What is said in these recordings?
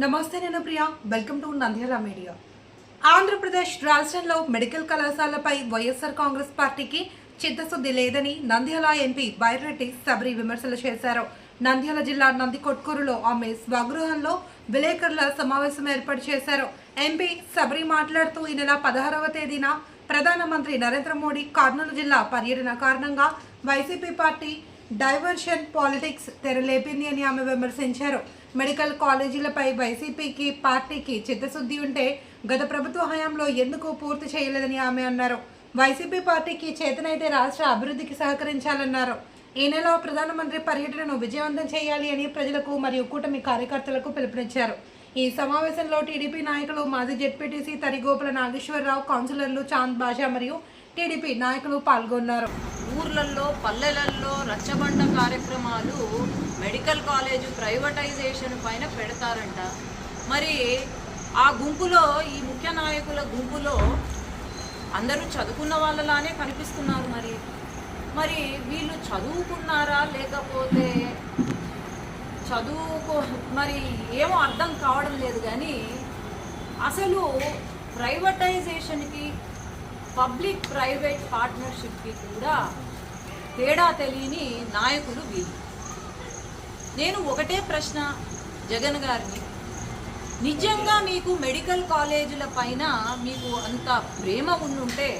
నమస్తే నేను Priya. Welcome to Nandyal media Andhra Pradesh రాష్ట్రంలో మెడికల్ కళాశాలపై వైఎస్ఆర్ కాంగ్రెస్ పార్టీకి చిత్తశుద్ధి లేదని నంద్యాల ఎంపీ బైరెడ్డి సబరి విమర్శలు చేశారు. నంద్యాల జిల్లా నందికొట్కూరులో ఆమె స్వగృహంలో విలేకరుల సమావేశం ఏర్పాటు చేశారు. ఎంపీ సబరి మాట్లాడుతూ ఈ నెల పదహారవ తేదీన ప్రధానమంత్రి నరేంద్ర మోడీ కర్నూలు జిల్లా పర్యటన కారణంగా వైసీపీ పార్టీ డైవర్షన్ పాలిటిక్స్ తెరలేపింది అని ఆమె విమర్శించారు. మెడికల్ కాలేజీలపై వైసీపీకి పార్టీకి చిత్తశుద్ధి ఉంటే గత ప్రభుత్వ హయాంలో ఎందుకు పూర్తి చేయలేదని ఆమె అన్నారు. వైసీపీ పార్టీకి చేతనైతే రాష్ట్ర అభివృద్ధికి సహకరించాలన్నారు. ఈ నెల ప్రధానమంత్రి పర్యటనను విజయవంతం చేయాలి అని ప్రజలకు మరియు కూటమి కార్యకర్తలకు పిలుపునిచ్చారు. ఈ సమావేశంలో టీడీపీ నాయకులు మాజీ జెడ్పీటీసీ తరిగోపుల నాగేశ్వరరావు కౌన్సిలర్లు చాంద్ బాషా మరియు టీడీపీ నాయకులు పాల్గొన్నారు. ఊర్లలో పల్లెలలో రచ్చబండ కార్యక్రమాలు మెడికల్ కాలేజ్ ప్రైవేటైజేషన్ పైన పెడతారంట. మరి ఆ గుంపులో ఈ ముఖ్య నాయకుల గుంపులో అందరూ చదువుకున్న వాళ్ళలానే కనిపిస్తున్నారు మరి. మరి వీళ్ళు చదువుకున్నారా లేకపోతే చదువుకో మరి ఏమో అర్థం కావడం లేదు కానీ అసలు ప్రైవేటైజేషన్కి పబ్లిక్ ప్రైవేట్ పార్ట్నర్షిప్కి కూడా తేడా తెలియని నాయకులు వీళ్ళు. నేను ఒకటే ప్రశ్న జగన్ గారిని. నిజంగా మీకు మెడికల్ కాలేజీల పైన మీకు అంత ప్రేమ ఉండుంటే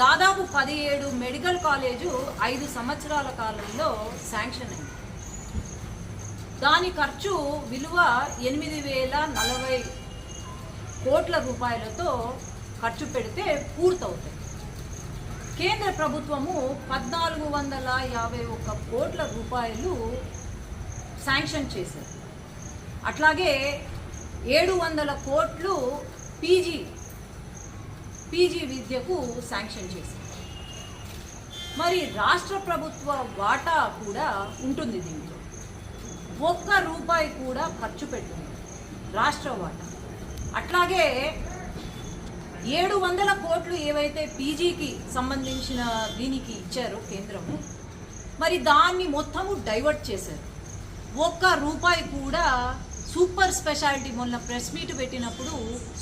దాదాపు పదిహేడు మెడికల్ కాలేజు ఐదు సంవత్సరాల కాలంలో శాంక్షన్ అయింది. దాని ఖర్చు విలువ ఎనిమిది వేల నలభై కోట్ల రూపాయలతో ఖర్చు పెడితే పూర్తవుతాయి. కేంద్ర ప్రభుత్వము పద్నాలుగు వందల యాభై ఒక్క కోట్ల రూపాయలు శాంక్షన్ చేశారు అట్లాగే ఏడు వందల కోట్లు పీజీ పీజీ విద్యకు శాంక్షన్ చేశారు మరి రాష్ట్ర ప్రభుత్వ వాటా కూడా ఉంటుంది దీంట్లో. ఒక్క రూపాయి కూడా ఖర్చు పెట్టింది రాష్ట్ర వాటా. అట్లాగే ఏడు వందల కోట్లు ఏవైతే పీజీకి సంబంధించిన దీనికి ఇచ్చారో కేంద్రము మరి దాన్ని మొత్తము డైవర్ట్ చేశారు. ఒక్క రూపాయి కూడా సూపర్ స్పెషాలిటీ మొన్న ప్రెస్ మీట్ పెట్టినప్పుడు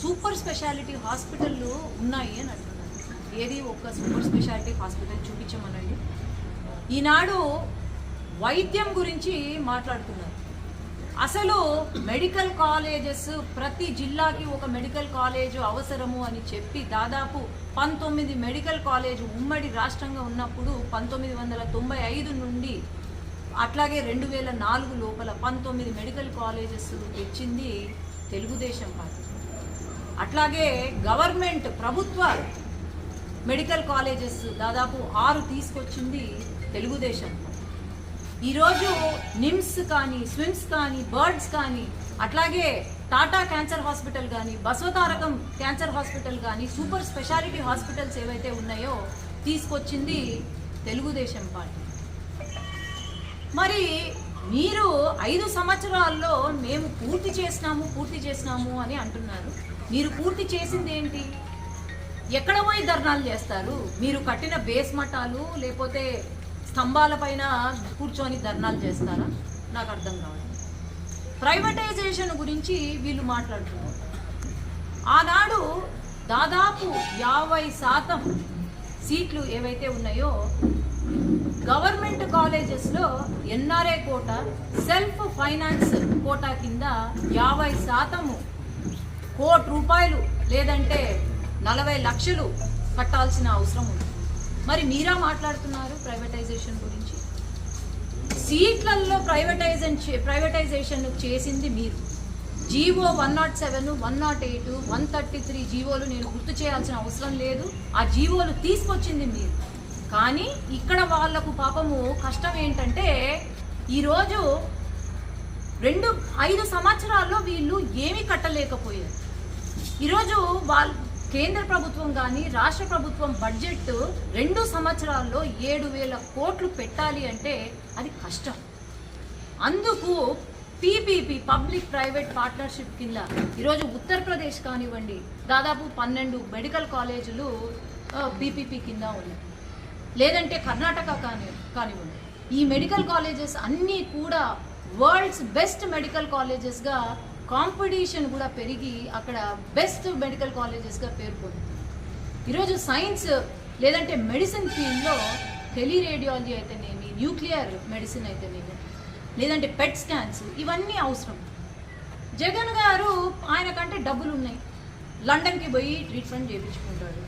సూపర్ స్పెషాలిటీ హాస్పిటళ్ళు ఉన్నాయి అని అంటున్నారు. ఏది ఒక్క సూపర్ స్పెషాలిటీ హాస్పిటల్ చూపించమనండి. ఈనాడు వైద్యం గురించి మాట్లాడుతున్నారు. అసలు మెడికల్ కాలేజెస్ ప్రతి జిల్లాకి ఒక మెడికల్ కాలేజ్ అవసరము అని చెప్పి దాదాపు పంతొమ్మిది మెడికల్ కాలేజ్ ఉమ్మడి రాష్ట్రంగా ఉన్నప్పుడు పంతొమ్మిది వందల తొంభై ఐదు నుండి అట్లాగే రెండు వేల నాలుగు లోపల పంతొమ్మిది మెడికల్ కాలేజెస్ తెచ్చింది తెలుగుదేశం పార్టీ. అట్లాగే గవర్నమెంట్ ప్రభుత్వ మెడికల్ కాలేజెస్ దాదాపు ఆరు తీసుకొచ్చింది తెలుగుదేశం. పార్టీ ఈరోజు నిమ్స్ కానీ స్విమ్స్ కానీ బర్డ్స్ కానీ అట్లాగే టాటా క్యాన్సర్ హాస్పిటల్ కానీ బసవతారకం క్యాన్సర్ హాస్పిటల్ కానీ సూపర్ స్పెషాలిటీ హాస్పిటల్స్ ఏవైతే ఉన్నాయో తీసుకొచ్చింది తెలుగుదేశం పార్టీ. మరి మీరు ఐదు సంవత్సరాల్లో మేము పూర్తి చేసినాము పూర్తి చేసినాము అని అంటున్నారు. మీరు పూర్తి చేసింది ఏంటి? ఎక్కడ పోయి ధర్నాలు చేస్తారు? మీరు కట్టిన బేస్ మఠాలు లేకపోతే స్తంభాల పైన కూర్చొని ధర్నాలు చేస్తారా? నాకు అర్థం కావడం ప్రైవేటైజేషన్ గురించి వీళ్ళు మాట్లాడుతున్నారు. ఆనాడు దాదాపు యాభై శాతం సీట్లు ఏవైతే ఉన్నాయో గవర్నమెంట్ కాలేజెస్లో N R I quota self finance quota కింద యాభై శాతము కోటి రూపాయలు లేదంటే నలభై లక్షలు కట్టాల్సిన అవసరం ఉంది. మరి మీరా మాట్లాడుతున్నారు ప్రైవేటైజేషన్ గురించి? సీట్లలో ప్రైవేటైజేషన్ ప్రైవేటైజేషన్ చేసింది మీరు. G O one nought seven one nought eight one thirty three జీవోలు నేను గుర్తు చేయాల్సిన అవసరం లేదు. ఆ జీవోలు తీసుకొచ్చింది మీరు. కానీ ఇక్కడ వాళ్ళకు పాపము కష్టం ఏంటంటే ఈరోజు రెండు ఐదు సంవత్సరాల్లో వీళ్ళు ఏమీ కట్టలేకపోయారు. ఈరోజు వాళ్ళు కేంద్ర ప్రభుత్వం కానీ రాష్ట్ర ప్రభుత్వం బడ్జెట్ రెండు సంవత్సరాల్లో ఏడు వేల కోట్లు పెట్టాలి అంటే అది కష్టం. అందుకు పీపీపీ పబ్లిక్ ప్రైవేట్ పార్ట్నర్షిప్ కింద ఈరోజు ఉత్తరప్రదేశ్ కానివ్వండి దాదాపు పన్నెండు మెడికల్ కాలేజీలు పీపీపీ కింద ఉన్నాయి. లేదంటే కర్ణాటక కాని కానివ్వండి. ఈ మెడికల్ కాలేజెస్ అన్నీ కూడా వరల్డ్స్ బెస్ట్ మెడికల్ కాలేజెస్గా కాంపిటీషన్ కూడా పెరిగి అక్కడ బెస్ట్ మెడికల్ కాలేజెస్గా పేరు పొందుతుంది. ఈరోజు సైన్స్ లేదంటే మెడిసిన్ ఫీల్డ్లో టెలిరేడియాలజీ అయితేనేమి న్యూక్లియర్ మెడిసిన్ అయితేనేమి లేదంటే పెట్ స్కాన్స్ ఇవన్నీ అవసరం. జగన్ గారు ఆయన కంటే డబ్బులు ఉన్నాయి లండన్కి పోయి ట్రీట్మెంట్ చేయించుకుంటాడు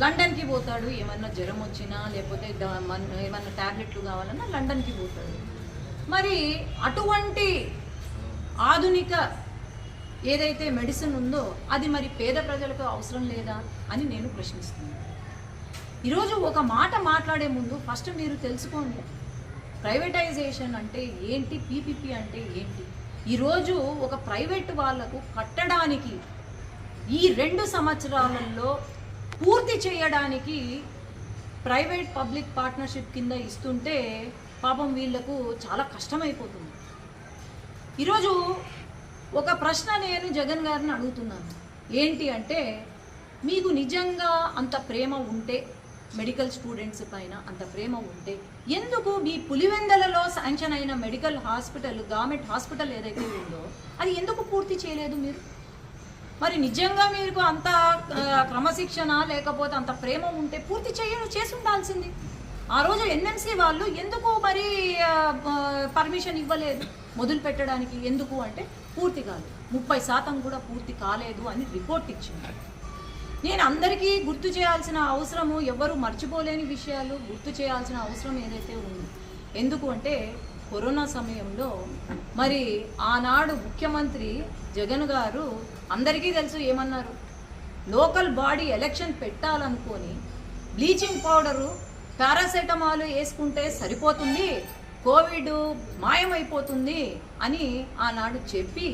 లండన్కి పోతాడు ఏమన్నా జ్వరం వచ్చినా లేకపోతే మన- ఏమన్నా ట్యాబ్లెట్లు కావాలన్నా లండన్కి పోతాడు. మరి అటువంటి ఆధునిక ఏదైతే మెడిసిన్ ఉందో అది మరి పేద ప్రజలకు అవసరం లేదా అని నేను ప్రశ్నిస్తున్నాను. ఈరోజు ఒక మాట మాట్లాడే ముందు ఫస్ట్ మీరు తెలుసుకోండి ప్రైవేటైజేషన్ అంటే ఏంటి పీపీపీ అంటే ఏంటి? ఈరోజు ఒక ప్రైవేట్ వాళ్ళకు కట్టడానికి ఈ రెండు సంవత్సరాలలో పూర్తి చేయడానికి ప్రైవేట్ పబ్లిక్ పార్ట్నర్షిప్ కింద ఇస్తుంటే పాపం వీళ్ళకు చాలా కష్టమైపోతుంది. ఈరోజు ఒక ప్రశ్న నేను జగన్ గారిని అడుగుతున్నాను. ఏంటి అంటే మీకు నిజంగా అంత ప్రేమ ఉంటే మెడికల్ స్టూడెంట్స్ పైన అంత ప్రేమ ఉంటే ఎందుకు మీ పులివెందలలో శాంక్షన్ అయిన మెడికల్ హాస్పిటల్ గవర్నమెంట్ హాస్పిటల్ ఏదైతే ఉందో అది ఎందుకు పూర్తి చేయలేదు మీరు? మరి నిజంగా మీకు అంత క్రమశిక్షణ లేకపోతే అంత ప్రేమ ఉంటే పూర్తి చేయ చేసి ఉండాల్సింది. ఆ రోజు ఎన్ఎంసీ వాళ్ళు ఎందుకు మరి పర్మిషన్ ఇవ్వలేదు? మొదలు పెట్టడానికి ఎందుకు అంటే పూర్తి కాదు ముప్పై శాతం కూడా పూర్తి కాలేదు అని రిపోర్ట్ ఇచ్చింది. నేను అందరికీ గుర్తు చేయాల్సిన అవసరము ఎవరు మర్చిపోలేని విషయాలు గుర్తు చేయాల్సిన అవసరం ఏదైతే ఉంది. ఎందుకు అంటే కరోనా సమయంలో మరి ఆనాడు ముఖ్యమంత్రి జగన్ గారు అందరికీ తెలుసు ఏమన్నారు? లోకల్ బాడీ ఎలక్షన్ పెట్టాలనుకొని బ్లీచింగ్ పౌడరు పారాసెటమాల్ వేసుకుంటే సరిపోతుంది. కోవిడ్ మాయమైపోతుంది అని ఆనాడు చెప్పి